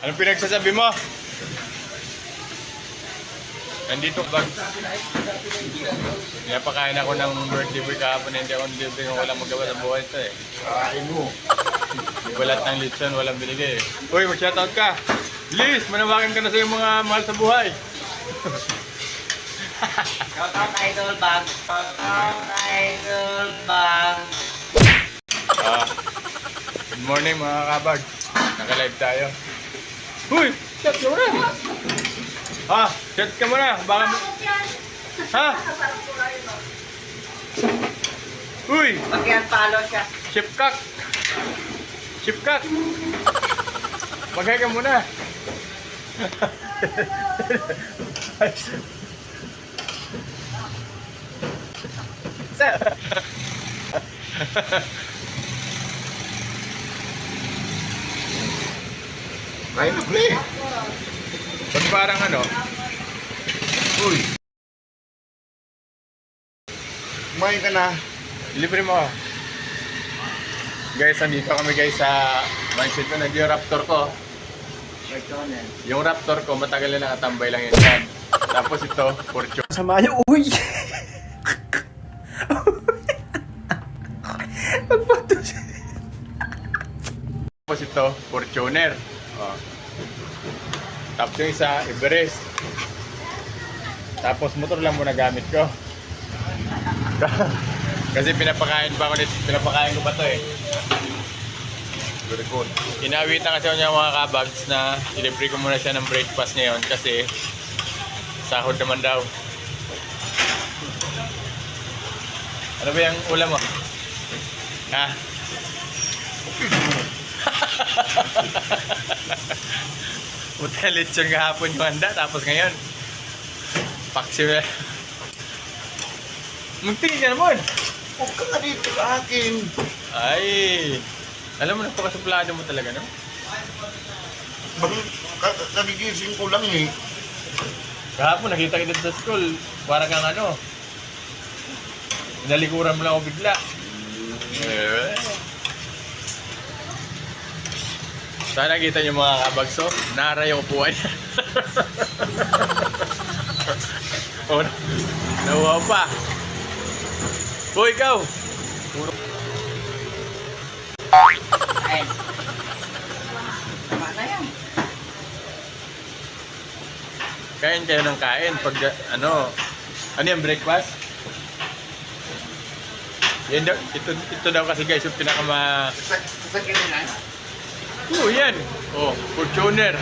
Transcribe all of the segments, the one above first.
Anong pinagsasabi mo? Nandito ba? Pinapakain ako ng birthday boy kahapon hindi ako nilibre kung walang magawa sa buhay ito eh. Kain mo. Balat ng litson, walang binigay eh. Uy, mag-shoutout ka! Liz, manawagan ka na sa iyong mga mahal sa buhay. Shout out Idol Bang. Shout out Idol Bang. Ah, good morning mga kabag. Naka-live tayo. Uy, chat ka muna. Ha, chat ka muna. Baka... Ha? Uy, Pagyan palo siya. Chipkak! Chipkak! Maghay ka muna! Kain na, pre. Pag parang ano, Uy. Kumain ka na. libre mo. Guys, andito kami guys sa mindset ko. Nag yung raptor ko. Yung raptor ko, matagal na nakatambay lang yun dyan. Tapos ito, fortune. Sama niyo, uy! Magpato siya. Tapos ito, Fortuner. Oh. Tapos yung isa, Everest. Tapos motor lang muna gamit ko. Kasi pinapakain pa nito, pinapakain ko pa to eh. Very good. Inawitan kasi ako niya mga kabags na ilibre ko muna siya ng breakfast ngayon kasi sahod naman daw. Ano ba yung ulam mo? Ha? Puta, lechon kahapon yung handa, tapos ngayon, paksi mo Magtingin ka naman! Huwag ka dito sa akin. Ay! Alam mo, napakasuplado mo talaga, no? Bang, kagigising ko lang eh. Kahapon, nakita kita sa school, para kang ano, nalikuran mo lang ako bigla. Eh. Sana kita niyo mga kabagso, nara yung upuan niya. oh, nawa pa. Hoy, ikaw! Ayun. Tama na yan. Kain kayo ng kain pag ano, ano yung breakfast? Yan daw, ito, ito daw kasi guys yung pinakama Sasagin na. Oo, yan. Oh, Fortuner.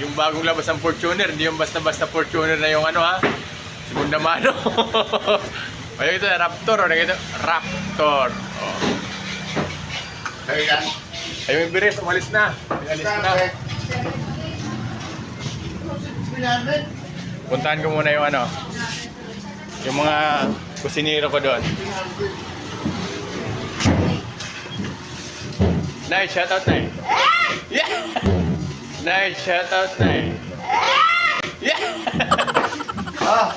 Yung bagong labas ng Fortuner, hindi yung basta-basta Fortuner na yung ano ha. Segunda mano. Ayun ito, Raptor. Ano ito? Raptor. Oh. Kaya yan. Ayun yung biris, umalis na. Umalis na. Puntahan ko muna yung ano. Yung mga kusinero ko doon. Nice, shoutout na Yeah! Nice, shoutout na Yeah! Ah.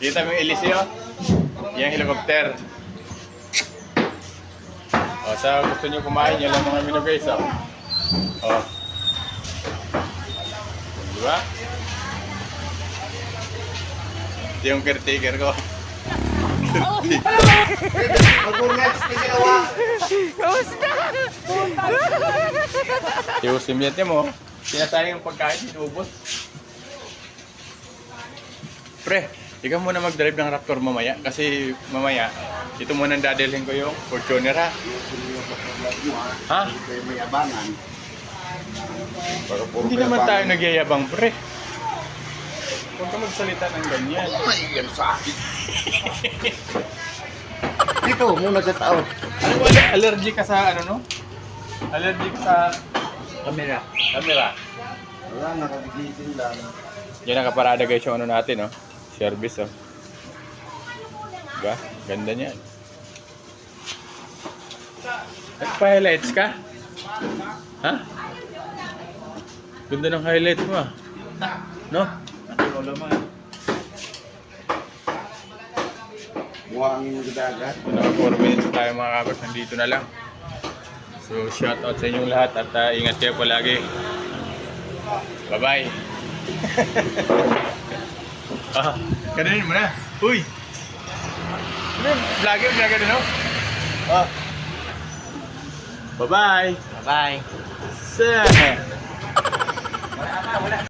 Kita mo Eliseo? Yung helicopter. O, sa gusto nyo kumain, yan lang mga menu guys, oh. O. Di ba? Ito yung caretaker ko. Mag-ungat, tiginawa. Yung simyate mo, sinasayang yung pagkain, inubos. Pre, ikaw muna mag-drive ng Raptor mamaya kasi mamaya, ito muna ang dadalhin ko yung Fortuner ha. Ha? Hindi naman tayo nagyayabang pre. Huwag ka magsalita ng ganyan. Ano may iyan sa akin? Dito, muna sa tao. Ano ba, aller- allergy ka sa ano no? Allergy ka sa Kamera. camera. Wala, nakagigising lang. Yan ang kaparada guys yung ano natin no? Service oh. Diba? Ganda niyan. Nagpa-highlights ka? Ha? Ganda ng highlights mo ah. No? Mukhang dagat. Ito naka 4 minutes tayo mga kabag. Nandito na lang. So, shout out sa inyong lahat at ah, ingat kayo palagi. Bye-bye. ah, ganun mo na. Uy! Yun? Vlogger, vlogger no? Ah. Bye-bye. Bye. Sa. Wala ka, wala.